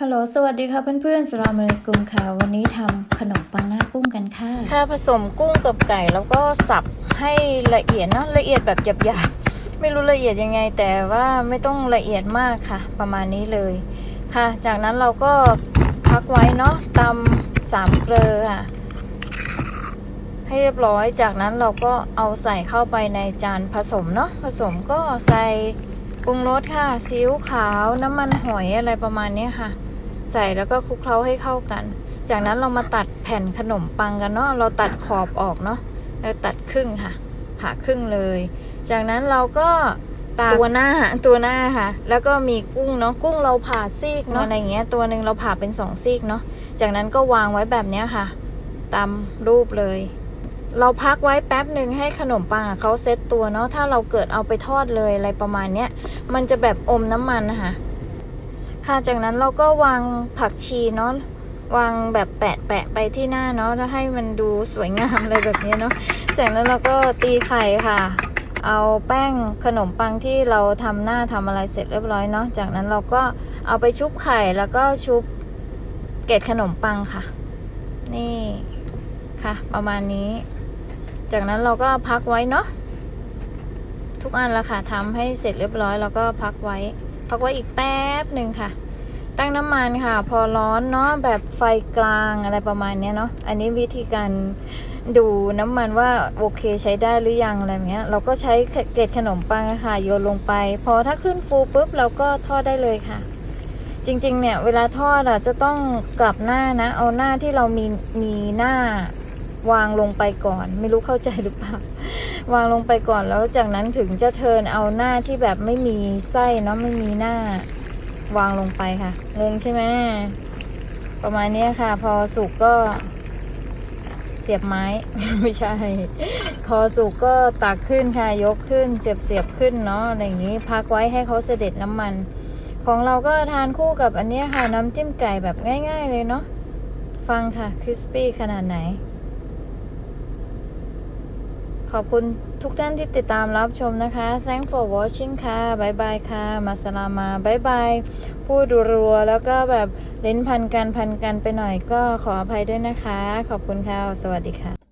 ฮัลโหล สวัสดีค่ะเพื่อนๆสลามอะลัยกุมค่ะ วันนี้ทำขนมปังหน้ากุ้งกันค่ะ ค่ะผสมกุ้งกับไก่แล้วก็สับให้ละเอียดเนะละเอียดแบบหยาบๆ ไม่รู้ละเอียดยังไง แต่ว่าไม่ต้องละเอียดมากค่ะ ประมาณนี้เลยค่ะ จากนั้นเราก็พักไว้เนาะตำสามเกลือค่ะ ให้เรียบร้อย จากนั้นเราก็เอาใส่เข้าไปในจานผสมเนาะ ผสมก็ใส่ ปรุงรสค่ะซีอิ๊วขาวน้ำมันหอยอะไรประมาณเนี้ยค่ะ ใส่แล้วก็คลุกเคล้าให้เข้ากัน จากนั้นเรามาตัดแผ่นขนมปังกันเนาะเราตัดขอบออกเนาะแล้วตัดครึ่งค่ะ ผ่าครึ่งเลย จากนั้นเราก็ตามตัวหน้าตัวหน้าค่ะ แล้วก็มีกุ้งเนาะกุ้งเราผ่าซีกเนาะอะไรอย่างเงี้ยตัวหนึ่งเราผ่าเป็นสองซีกเนาะจากนั้นก็วางไว้แบบเนี้ยค่ะ ตามรูปเลย เราพักไว้แป๊บหนึ่งให้ขนมปังเขาเซ็ตตัวเนาะถ้าเราเกิดเอาไปทอดเลยอะไรประมาณเนี้ยมันจะแบบอมน้ำมันนะคะค่ะจากนั้นเราก็วางผักชีเนาะวางแบบแปะแปะไปที่หน้าเนาะแล้วให้มันดูสวยงามอะไรแบบนี้เนาะจากนั้นเราก็ตีไข่ค่ะ เอาแป้งขนมปังที่เราทำหน้าทำอะไรเสร็จเรียบร้อยเนาะจากนั้นเราก็เอาไปชุบไข่แล้วก็ชุบเกล็ดขนมปังค่ะ นี่ค่ะ ประมาณนี้ จากนั้นเราก็พักไว้เนาะทุกอันละค่ะทำให้เสร็จเรียบร้อยแล้วก็พักไว้ พักไว้อีกแป๊บหนึ่งค่ะ ตั้งน้ำมันค่ะ พอร้อนเนาะแบบไฟกลางอะไรประมาณเนี้ยเนาะอันนี้วิธีการดูน้ำมันว่าโอเคใช้ได้หรือยังอะไรเงี้ย เราก็ใช้เกล็ดขนมปังค่ะโยนลงไป พอถ้าขึ้นฟูปุ๊บเราก็ทอดได้เลยค่ะ จริงๆเนี่ยเวลาทอดอะจะต้องกลับหน้านะ เอาหน้าที่เรามีมีหน้า วางลงไปก่อน ไม่รู้เข้าใจหรือเปล่าวางลงไปก่อนแล้วจากนั้นถึงจะเทินเอาหน้าที่แบบไม่มีไส้เนาะไม่มีหน้า วางลงไปค่ะ เล็งใช่ไหมประมาณนี้ค่ะ พอสุกก็เสียบไม้ ไม่ใช่พอสุกก็ตักขึ้นค่ะ ยกขึ้น เสียบเสียบขึ้นเนาะอะไรอย่างนี้พักไว้ให้เขาเสด็จน้ำมัน ของเราก็ทานคู่กับอันนี้ค่ะ น้ำจิ้มไก่แบบง่าย ๆ เลยเนาะฟังค่ะคริสปี้ขนาดไหน ขอบคุณทุกท่านที่ติดตามรับชมนะคะ thank for watching ค่ะบายบายค่ะ มาสลามาบายบายพูดรัวๆแล้วก็แบบเล่นพันกันพันกันไปหน่อยก็ขออภัยด้วยนะคะ ขอบคุณค่ะ สวัสดีค่ะ